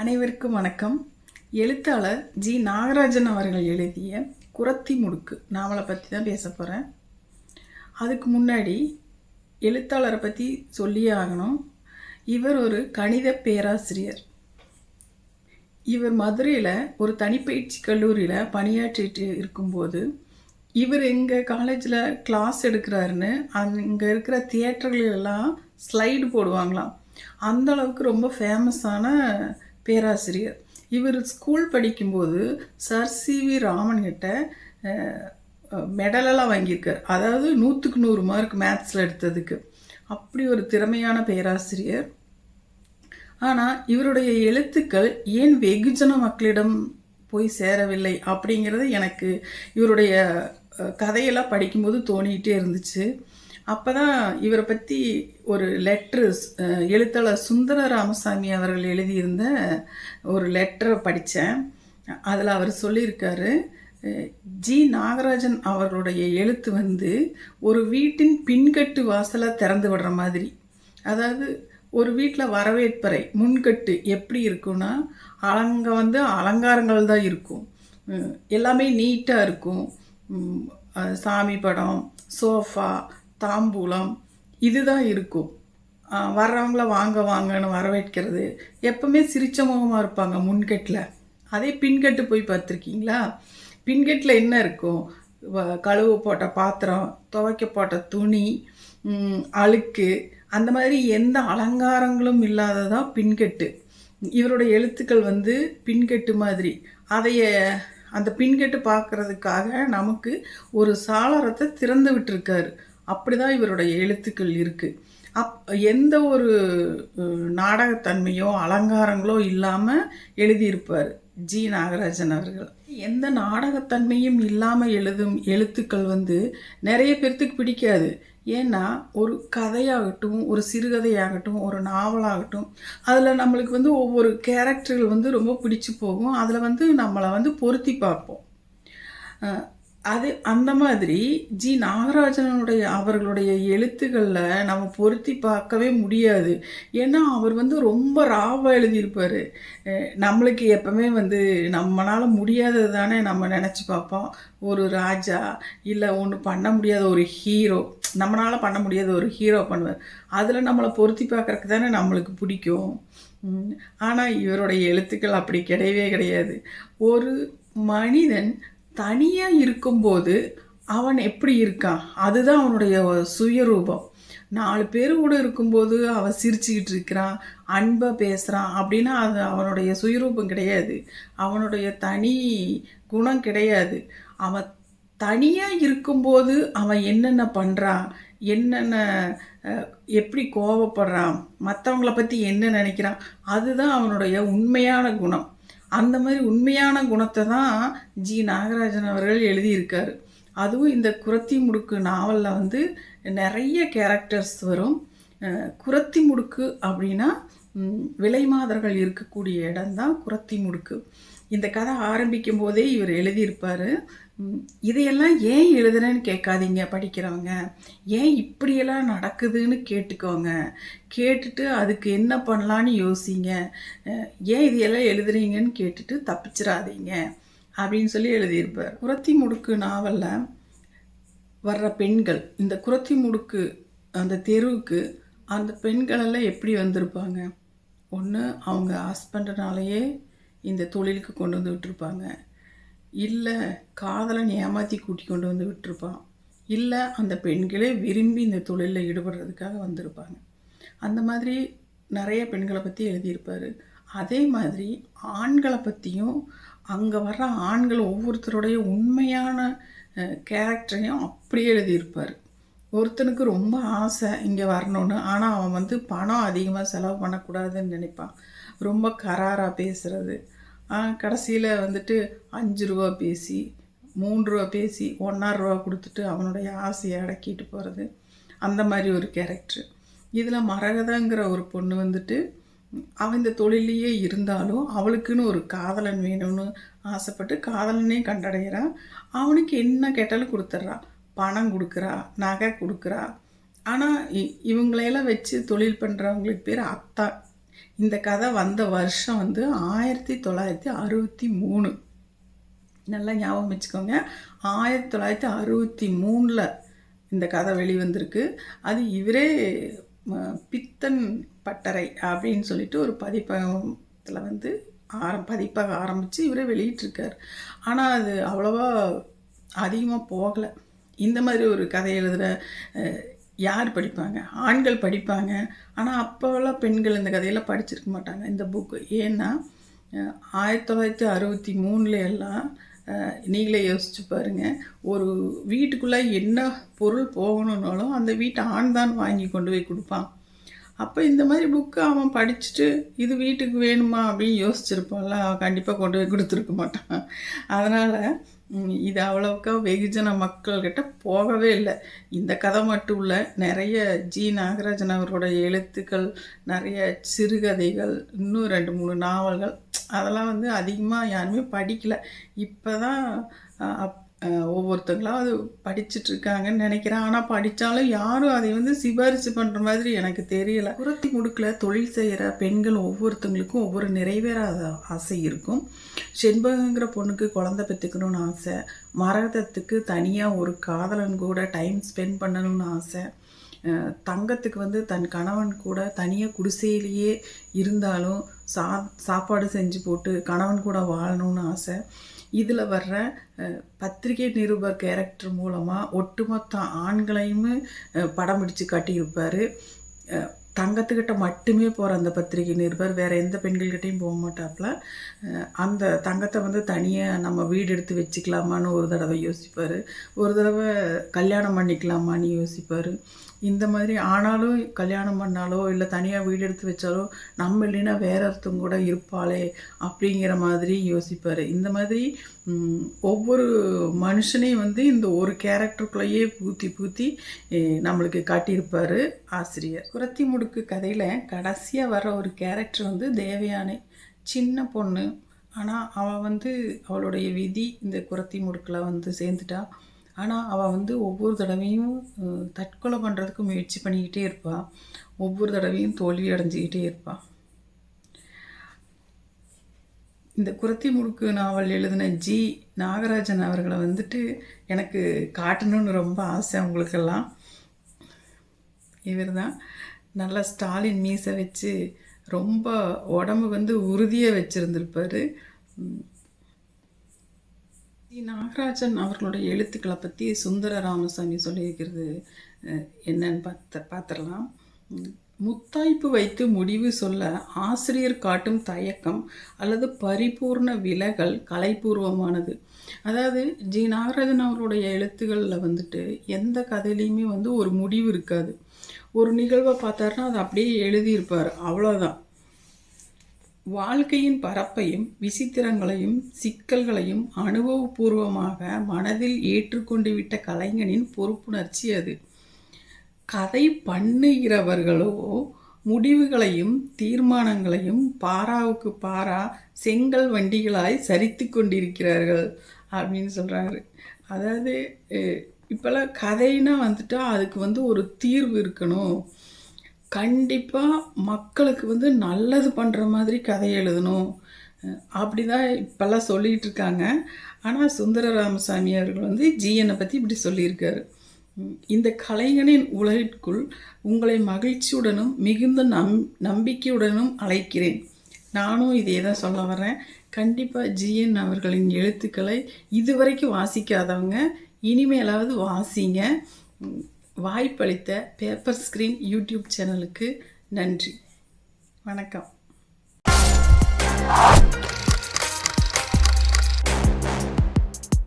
அனைவருக்கும் வணக்கம். எழுத்தாளர் ஜி. நாகராஜன் அவர்கள் எழுதிய குரத்தி முடுக்கு நாவலை பற்றி தான் பேச போகிறேன் அதுக்கு முன்னாடி எழுத்தாளரை பற்றி சொல்லியே ஆகணும். இவர் ஒரு கணித பேராசிரியர். இவர் மதுரையில் ஒரு தனிப்பயிற்சி கல்லூரியில் பணியாற்றிட்டு இருக்கும்போது இவர் எங்கள் காலேஜில் கிளாஸ் எடுக்கிறாருன்னு அங்கே இருக்கிற தியேட்டர்களெல்லாம் ஸ்லைடு போடுவாங்களாம். அந்த அளவுக்கு ரொம்ப ஃபேமஸான பேராசிரியர். இவர் ஸ்கூல் படிக்கும்போது சர் சிவி ராமன் கிட்ட மெடலெல்லாம் வாங்கியிருக்கார். அதாவது நூற்றுக்கு நூறு மார்க் மேத்ஸில் எடுத்ததுக்கு. அப்படி ஒரு திறமையான பேராசிரியர். ஆனால் இவருடைய எழுத்துக்கள் ஏன் வெகுஜன மக்களிடம் போய் சேரவில்லை அப்படிங்கிறது எனக்கு இவருடைய கதையெல்லாம் படிக்கும்போது தோணிக்கிட்டே இருந்துச்சு. அப்போ தான் இவரை பற்றி ஒரு லெட்ரு எழுத்தாளர் சுந்தர ராமசாமி அவர்கள் எழுதியிருந்த ஒரு லெட்டரை படித்தேன் அதில் அவர் சொல்லியிருக்காரு ஜி. நாகராஜன் அவர்களுடைய எழுத்து வந்து ஒரு வீட்டின் பின்கட்டு வாசலாக திறந்து விடுற மாதிரி. அதாவது ஒரு வீட்டில் வரவேற்பறை முன்கட்டு எப்படி இருக்கும்னா அலங்க வந்து அலங்காரங்கள் தான் இருக்கும். எல்லாமே நீட்டாக இருக்கும். சாமி படம் சோஃபா தாம்பூலம் இதுதான் இருக்கும். வர்றவங்கள வாங்க வாங்கன்னு வரவேற்கிறது. எப்பவுமே சிரிச்ச முகமாக இருப்பாங்க முன்கட்டில் அதே பின்கட்டு போய் பார்த்துருக்கீங்களா? பின்கட்டில் என்ன இருக்கும்? வ- கழுவு போட்ட பாத்திரம் துவைக்க போட்ட துணி அழுக்கு அந்த மாதிரி எந்த அலங்காரங்களும் இல்லாததான் பின்கட்டு. இவருடைய எழுத்துக்கள் வந்து பின்கட்டு மாதிரி. அதைய அந்த பின்கட்டு பார்க்கறதுக்காக நமக்கு ஒரு சாளரத்தை திறந்து விட்டுருக்காரு. அப்படிதான் இவருடைய எழுத்துக்கள் இருக்குது அப் எந்த ஒரு நாடகத்தன்மையோ அலங்காரங்களோ இல்லாமல் எழுதியிருப்பார் ஜி நாகராஜன் அவர்கள். எந்த நாடகத்தன்மையும் இல்லாமல் எழுதும் எழுத்துக்கள் வந்து நிறைய பேர்த்துக்கு பிடிக்காது. ஏன்னா ஒரு கதையாகட்டும் ஒரு சிறுகதையாகட்டும் ஒரு நாவலாகட்டும் அதில் நம்மளுக்கு வந்து ஒவ்வொரு கேரக்டர்கள் வந்து ரொம்ப பிடிச்சி போகும். அதில் வந்து நம்மளை வந்து பொருத்தி பார்ப்போம். அது அந்த மாதிரி ஜி நாகராஜனுடைய அவர்களுடைய எழுத்துக்களில் நம்ம பொருத்தி பார்க்கவே முடியாது. ஏன்னா அவர் வந்து ரொம்ப ராவாக எழுதியிருப்பார். நம்மளுக்கு எப்பவுமே வந்து நம்மளால் முடியாதது தானே நம்ம நினச்சி பார்ப்போம். ஒரு ராஜா இல்லை ஒன்று பண்ண முடியாத ஒரு ஹீரோ நம்மளால் பண்ண முடியாத ஒரு ஹீரோ பண்ணுவார். அதில் நம்மளை பொருத்தி பார்க்குறக்கு தானே நம்மளுக்கு பிடிக்கும். ஆனால் இவருடைய எழுத்துக்கள் அப்படி கிடையவே கிடையாது. ஒரு மனிதன் தனியாக இருக்கும்போது அவன் எப்படி இருக்கான்? அதுதான் அவனுடைய சுயரூபம். நாலு பேர் கூட இருக்கும்போது அவன் சிரிச்சுக்கிட்டு இருக்கிறான் அன்பை பேசுகிறான் அப்படின்னா அது அவனுடைய சுயரூபம் கிடையாது. அவனுடைய தனி குணம் கிடையாது. அவன் தனியாக இருக்கும்போது அவன் என்னென்ன பண்ணுறான் என்னென்ன எப்படி கோவப்படுறான்? மற்றவங்கள பற்றி என்ன நினைக்கிறான்? அதுதான் அவனுடைய உண்மையான குணம். அந்த மாதிரி உண்மையான குணத்தை தான் ஜி நாகராஜன் அவர்கள் எழுதியிருக்காரு. அதுவும் இந்த குரத்தி முடுக்கு நாவலில் வந்து நிறைய கேரக்டர்ஸ் வரும். குரத்தி முடுக்கு அப்படின்னா விலைமாதர்கள் விலை மாதர்கள் இருக்கக்கூடிய இடம்தான் குரத்தி முடுக்கு. இந்த கதை ஆரம்பிக்கும் போதே இவர் எழுதியிருப்பார். இதையெல்லாம் ஏன் எழுதுறேன்னு கேட்காதீங்க படிக்கிறவங்க. ஏன் இப்படியெல்லாம் நடக்குதுன்னு கேட்டுக்கோங்க. கேட்டுட்டு அதுக்கு என்ன பண்ணலான்னு யோசிங்க. ஏன் இதையெல்லாம் எழுதுறீங்கன்னு கேட்டுட்டு தப்பிச்சிடாதீங்க அப்படின்னு சொல்லி எழுதியிருப்பார். குரத்தி முடுக்கு நாவலில் வர்ற பெண்கள் இந்த குரத்தி முடுக்கு அந்த தெருவுக்கு அந்த பெண்களெல்லாம் எப்படி வந்திருப்பாங்க? ஒன்று அவங்க ஹஸ்பண்டனாலேயே இந்த தொழிலுக்கு கொண்டு வந்து விட்டுருப்பாங்க. இல்லை காதலன் ஏமாற்றி கூட்டி கொண்டு வந்து விட்டுருப்பான். இல்லை அந்த பெண்களே விரும்பி இந்த தொழிலில் ஈடுபடுறதுக்காக வந்திருப்பாங்க. அந்த மாதிரி நிறைய பெண்களை பற்றி எழுதியிருப்பார். அதே மாதிரி ஆண்களை பற்றியும் அங்கே வர்ற ஆண்கள் ஒவ்வொருத்தருடைய உண்மையான கேரக்டரையும் அப்படியே எழுதியிருப்பார். ஒருத்தனுக்கு ரொம்ப ஆசை இங்கே வரணும்னு. ஆனால் அவன் வந்து பணம் அதிகமாக செலவு பண்ணக்கூடாதுன்னு நினைப்பான். ரொம்ப கராராக பேசுகிறது கடைசியில் வந்துட்டு அஞ்சு ரூபா பேசி மூன்று ரூபா பேசி ஒன்றரை ரூபா கொடுத்துட்டு அவனுடைய ஆசையை அடக்கிட்டு போகிறது அந்த மாதிரி ஒரு கேரக்டர் இதில் மரகதங்கிற ஒரு பொண்ணு வந்துட்டு அவன் இந்த தொழிலையே இருந்தாலும் அவளுக்குன்னு ஒரு காதலன் வேணும்னு ஆசைப்பட்டு காதலனே கண்டடைகிறான் அவனுக்கு என்ன கேட்டாலும் கொடுத்துட்றான் பணம் கொடுக்குறா நகை கொடுக்குறா. ஆனால் இவங்களையெல்லாம் வச்சு தொழில் பண்ணுறவங்களுக்கு பேர் அத்தா. இந்த கதை வந்த வருஷம் வந்து ஆயிரத்தி தொள்ளாயிரத்தி அறுபத்தி மூணு. நல்லா ஞாபகம் வச்சுக்கோங்க. ஆயிரத்தி தொள்ளாயிரத்தி அறுபத்தி மூணில் இந்த கதை வெளிவந்திருக்கு. அது இவரே பித்தன் பட்டறை அப்படின்னு சொல்லிட்டு ஒரு பதிப்பகத்தில் வந்து ஆரம் பதிப்பாக ஆரம்பித்து இவரே வெளியிட்டிருக்கார். ஆனால் அது அவ்வளோவா அதிகமாக போகலை. இந்த மாதிரி ஒரு கதை எழுதுகிற யார் படிப்பாங்க? ஆண்கள் படிப்பாங்க. ஆனால் அப்போல்லாம் பெண்கள் இந்த கதையெல்லாம் படிச்சிருக்க மாட்டாங்க இந்த புக்கு ஏன்னா ஆயிரத்தி தொள்ளாயிரத்தி அறுபத்தி மூணில் எல்லாம் நீங்களே யோசிச்சு பாருங்கள் ஒரு வீட்டுக்குள்ளே என்ன பொருள் போகணுன்னாலும் அந்த வீட்டை ஆண் தான் வாங்கி கொண்டு போய் கொடுப்பான். அப்போ இந்த மாதிரி புக்கு அவன் படிச்சுட்டு இது வீட்டுக்கு வேணுமா அப்படின்னு யோசிச்சிருப்பான்ல அவன் கண்டிப்பாக கொண்டு போய் கொடுத்துருக்க மாட்டான். அதனால் இது அவ்வளோக்கா வெகுஜன மக்கள்கிட்ட போகவே இல்லை. இந்த கதை மட்டும் இல்லை நிறைய ஜி. நாகராஜன் அவரோட எழுத்துக்கள் நிறைய சிறுகதைகள் இன்னும் ரெண்டு மூணு நாவல்கள் அதெல்லாம் வந்து அதிகமாக யாருமே படிக்கலை. இப்போ தான் அப் ஒவ்வொருத்தங்களும் அது படிச்சுட்ருக்காங்கன்னு நினைக்கிறேன். ஆனால் படித்தாலும் யாரும் அதை வந்து சிபாரிசு பண்ணுற மாதிரி எனக்கு தெரியலை. குரத்தி முடுக்கில் தொழில் செய்கிற பெண்கள் ஒவ்வொருத்தங்களுக்கும் ஒவ்வொரு நிறைவேறாத ஆசை இருக்கும். செண்பகங்கிற பொண்ணுக்கு குழந்த பெற்றுக்கணும்னு ஆசை. மரகதத்துக்கு தனியாக ஒரு காதலன் கூட டைம் ஸ்பெண்ட் பண்ணணும்னு ஆசை. தங்கத்துக்கு வந்து தன் கணவன் கூட தனியாக குடிசையிலேயே இருந்தாலும் சா சாப்பாடு செஞ்சு போட்டு கணவன் கூட வாழணும்னு ஆசை. இதில் வர்ற பத்திரிகை நிருபர் கேரக்டர் மூலமாக ஒட்டுமொத்த ஆண்களையுமே படம் பிடிச்சு காட்டியிருப்பார். தங்கத்துக்கிட்ட மட்டுமே போகிற அந்த பத்திரிகை நிருபர் வேறு எந்த பெண்கள்கிட்டையும் போக மாட்டாப்புல அந்த தங்கத்தை வந்து தனியாக நம்ம வீடு எடுத்து வச்சுக்கலாமான்னு ஒரு தடவை யோசிப்பார். ஒரு தடவை கல்யாணம் பண்ணிக்கலாமான்னு யோசிப்பார். இந்த மாதிரி ஆனாலும் கல்யாணம் பண்ணாலோ இல்லை தனியாக வீடு எடுத்து வச்சாலோ நம்ம இல்லைன்னா வேற ஒருத்தவங்க கூட இருப்பாளே அப்படிங்கிற மாதிரி யோசிப்பார். இந்த மாதிரி ஒவ்வொரு மனுஷனையும் வந்து இந்த ஒரு கேரக்டருக்குள்ளேயே பூத்தி பூத்தி நம்மளுக்கு காட்டியிருப்பார் ஆசிரியர். குரத்தி முடுக்கு கதையில் கடைசியாக வர ஒரு கேரக்டர் வந்து தேவயானை. சின்ன பொண்ணு. ஆனால் அவள் வந்து அவளுடைய விதி இந்த குரத்தி முடுக்கில் வந்து சேர்ந்துட்டா. ஆனால் அவள் வந்து ஒவ்வொரு தடவையும் தற்கொலை பண்ணுறதுக்கு முயற்சி பண்ணிக்கிட்டே இருப்பாள் ஒவ்வொரு தடவையும் தோல்வி அடைஞ்சிக்கிட்டே இருப்பாள் இந்த குரத்தி முடுக்கு நாவல் எழுதின ஜி. நாகராஜன் அவர்களை வந்துட்டு எனக்கு காட்டணும்னு ரொம்ப ஆசை அவங்களுக்கெல்லாம். இவர் தான் நல்லா ஸ்டாலின் மீசை வச்சு ரொம்ப உடம்பு வந்து உறுதியாக வச்சுருந்துருப்பார். நாகராஜன் அவர்களுடைய எழுத்துக்களை பற்றி சுந்தர ராமசாமி சொல்லியிருக்கிறது என்னன்னு பார்த்த பார்த்துடலாம். முத்தாய்ப்பு வைத்து முடிவு சொல்ல ஆசிரியர் காட்டும் தயக்கம் அல்லது பரிபூர்ண விலகல் கலைப்பூர்வமானது அதாவது ஜி நாகராஜன் அவருடைய எழுத்துக்களில் வந்துட்டு எந்த கதையிலையுமே வந்து ஒரு முடிவு இருக்காது. ஒரு நிகழ்வை பார்த்தாருன்னா அதை அப்படியே எழுதியிருப்பார். அவ்வளோதான் வாழ்க்கையின் பரப்பையும் விசித்திரங்களையும் சிக்கல்களையும் அனுபவபூர்வமாக மனதில் ஏற்றுக்கொண்டு விட்ட கலைஞனின் பொறுப்புணர்ச்சி அது. கதை பண்ணுகிறவர்களோ முடிவுகளையும் தீர்மானங்களையும் பாராவுக்கு பாரா செங்கல் வண்டிகளாய் சரித்து கொண்டிருக்கிறார்கள் அப்படின்னு சொல்கிறாரு அதாவது இப்போல்லாம் கதைன்னா வந்துட்டால் அதுக்கு வந்து ஒரு தீர்வு இருக்கணும். கண்டிப்பாக மக்களுக்கு வந்து நல்லது பண்ணுற மாதிரி கதை எழுதணும். அப்படி தான் இப்போல்லாம் சொல்லிகிட்டு இருக்காங்க. ஆனால் சுந்தர ராமசாமி அவர்கள் வந்து ஜிஎனை பற்றி இப்படி சொல்லியிருக்காரு. இந்த கலைஞனின் உலகிற்குள் உங்களை மகிழ்ச்சியுடனும் மிகுந்த நம் நம்பிக்கையுடனும் அழைக்கிறேன். நானும் இதே தான் சொல்ல வரேன் கண்டிப்பாக ஜிஎன் அவர்களின் எழுத்துக்களை இதுவரைக்கும் வாசிக்காதவங்க இனிமேலாவது வாசிங்க. வாய்ப்பளித்த பேப்பர் ஸ்க்ரீன் யூடியூப் சேனலுக்கு நன்றி. வணக்கம்.